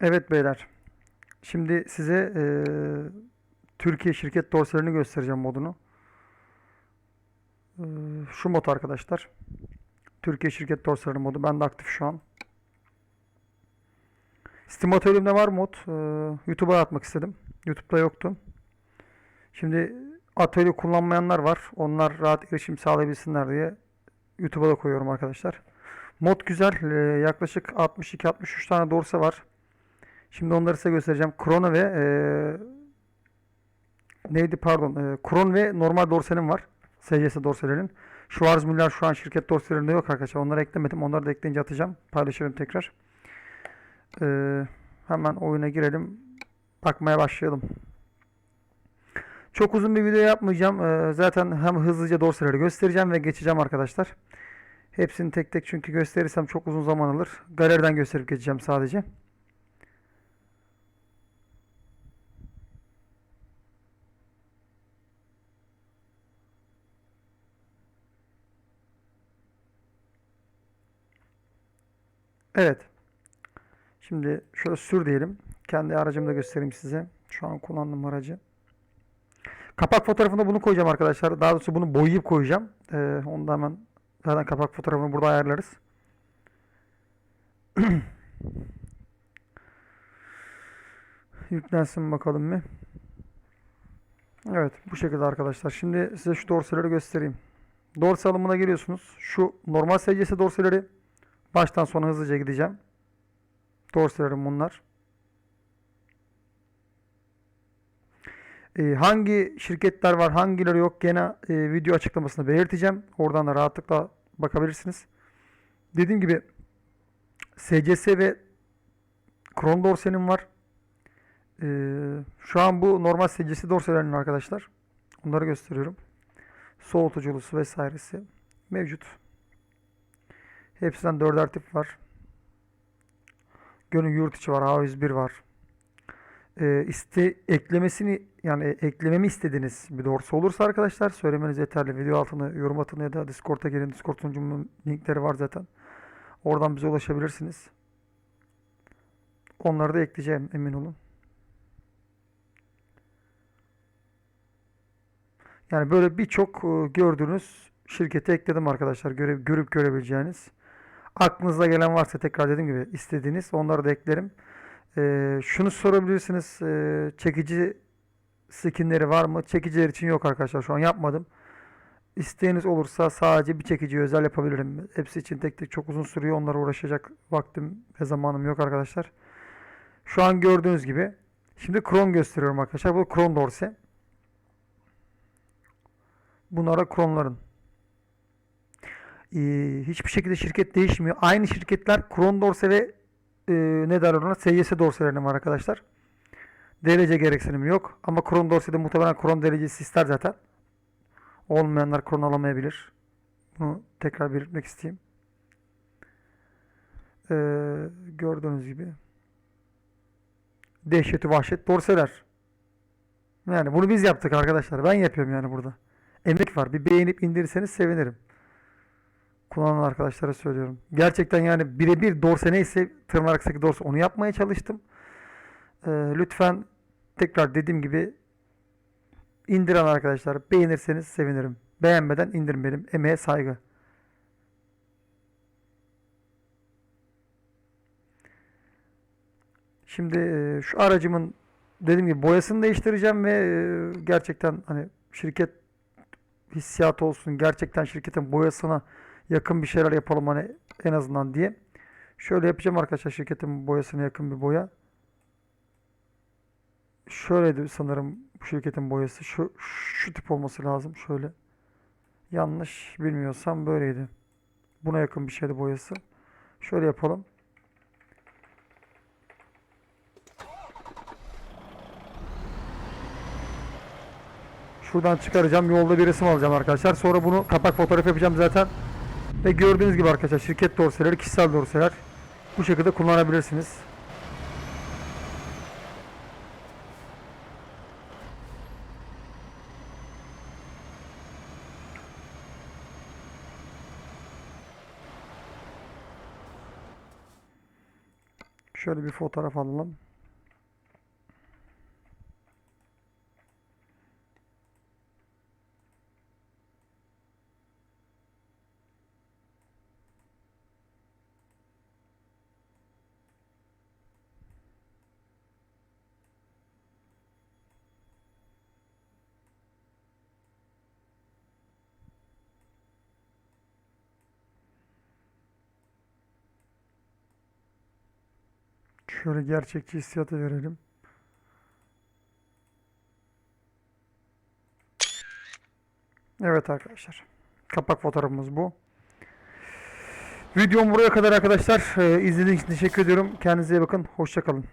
Evet beyler. Şimdi size eee, Türkiye şirket dorselerini göstereceğim modunu. Eee, şu mod arkadaşlar. Türkiye şirket dorseleri modu. Ben de aktif şu an. Steam atölyemde var mod. Eee, YouTube'a atmak istedim. YouTube'da yoktu. Şimdi atölye kullanmayanlar var. Onlar rahat erişim sağlayabilsinler diye YouTube'a da koyuyorum arkadaşlar. Mod güzel. Eee, yaklaşık 62-63 tane dorse var. Şimdi onları size göstereceğim. Krona ve eee, neydi pardon. Eee Kron ve normal dorsenin var. SCS dorselerinin. Schwarzmüller şu an şirket dorselerinde yok arkadaşlar. Onları eklemedim. Onları da ekleyince atacağım. Paylaşırım tekrar. Eee, hemen oyuna girelim. Bakmaya başlayalım. Çok uzun bir video yapmayacağım. Eee, zaten hem hızlıca dorseleri göstereceğim ve geçeceğim arkadaşlar. Hepsini tek tek çünkü gösterirsem çok uzun zaman alır. Galeriden gösterip geçeceğim sadece. Evet. Şimdi şöyle sür diyelim. Kendi aracımı da göstereyim size. Şu an kullandığım aracı. Kapak fotoğrafında bunu koyacağım arkadaşlar. Daha doğrusu bunu boyayıp koyacağım. Ee, onu da hemen zaten kapak fotoğrafını burada ayarlarız. Yüklensin bakalım bir. Evet bu şekilde arkadaşlar. Şimdi size şu dorseleri göstereyim. Dorse alımına geliyorsunuz. Şu normal SCS dorseleri baştan sona hızlıca gideceğim. Dorselerim bunlar. Ee, hangi şirketler var, hangileri yok gene e, video açıklamasında belirteceğim. Oradan da rahatlıkla bakabilirsiniz. Dediğim gibi SCS ve Kron dorsenim var. Ee, şu an bu normal SCS dorselerinin arkadaşlar. Onları gösteriyorum. Soğutuculusu vesairesi mevcut. Hepsinden 4'er tip var. Gönül yurt içi var. A101 var. Ee, iste, eklemesini yani eklememi istediğiniz bir dorsa olursa arkadaşlar söylemeniz yeterli. Video altına yorum atın ya da Discord'a gelin. Discord sunucumun linkleri var zaten. Oradan bize ulaşabilirsiniz. Onları da ekleyeceğim emin olun. Yani böyle birçok e, gördüğünüz şirkete ekledim arkadaşlar. Göre, görüp görebileceğiniz. Aklınıza gelen varsa tekrar dediğim gibi istediğiniz onları da eklerim. Ee, şunu sorabilirsiniz. ee, çekici skinleri var mı? Çekiciler için yok arkadaşlar. Şu an yapmadım. İsteğiniz olursa sadece bir çekici özel yapabilirim. Hepsi için tek tek çok uzun sürüyor. Onlara uğraşacak vaktim ve zamanım yok arkadaşlar. Şu an gördüğünüz gibi. Şimdi Chrome gösteriyorum arkadaşlar. Bu Chrome dorse. Bunlara Chrome'ların. Ee, hiçbir şekilde şirket değişmiyor. Aynı şirketler Kron Dorse ve e, ne derler ona SYS dorselerinin var arkadaşlar. Derece gereksinimi yok. Ama Kron Dorse'de muhtemelen Kron derecesi ister zaten. Olmayanlar Kron alamayabilir. Bunu tekrar belirtmek isteyeyim. Ee, gördüğünüz gibi. Dehşeti vahşet dorseler. Yani bunu biz yaptık arkadaşlar. Ben yapıyorum yani burada. Emek var. Bir beğenip indirirseniz sevinirim kullanan arkadaşlara söylüyorum. Gerçekten yani birebir dorse neyse tırnaklıktaki dorse onu yapmaya çalıştım. Ee, lütfen tekrar dediğim gibi indiren arkadaşlar beğenirseniz sevinirim. Beğenmeden indirmeyelim. Emeğe saygı. Şimdi e, şu aracımın dediğim gibi boyasını değiştireceğim ve e, gerçekten hani şirket hissiyatı olsun. Gerçekten şirketin boyasına yakın bir şeyler yapalım hani en azından diye. Şöyle yapacağım arkadaşlar şirketin boyasına yakın bir boya. Şöyleydi sanırım bu şirketin boyası. Şu, şu tip olması lazım. Şöyle. Yanlış bilmiyorsam böyleydi. Buna yakın bir şeydi boyası. Şöyle yapalım. Şuradan çıkaracağım. Yolda bir resim alacağım arkadaşlar. Sonra bunu kapak fotoğraf yapacağım zaten. Ve gördüğünüz gibi arkadaşlar şirket dorseleri, kişisel dorseler bu şekilde kullanabilirsiniz. Şöyle bir fotoğraf alalım. Şöyle gerçekçi hissiyatı verelim. Evet arkadaşlar. Kapak fotoğrafımız bu. Videom buraya kadar arkadaşlar. Ee, izlediğiniz için teşekkür ediyorum. Kendinize iyi bakın. Hoşça kalın.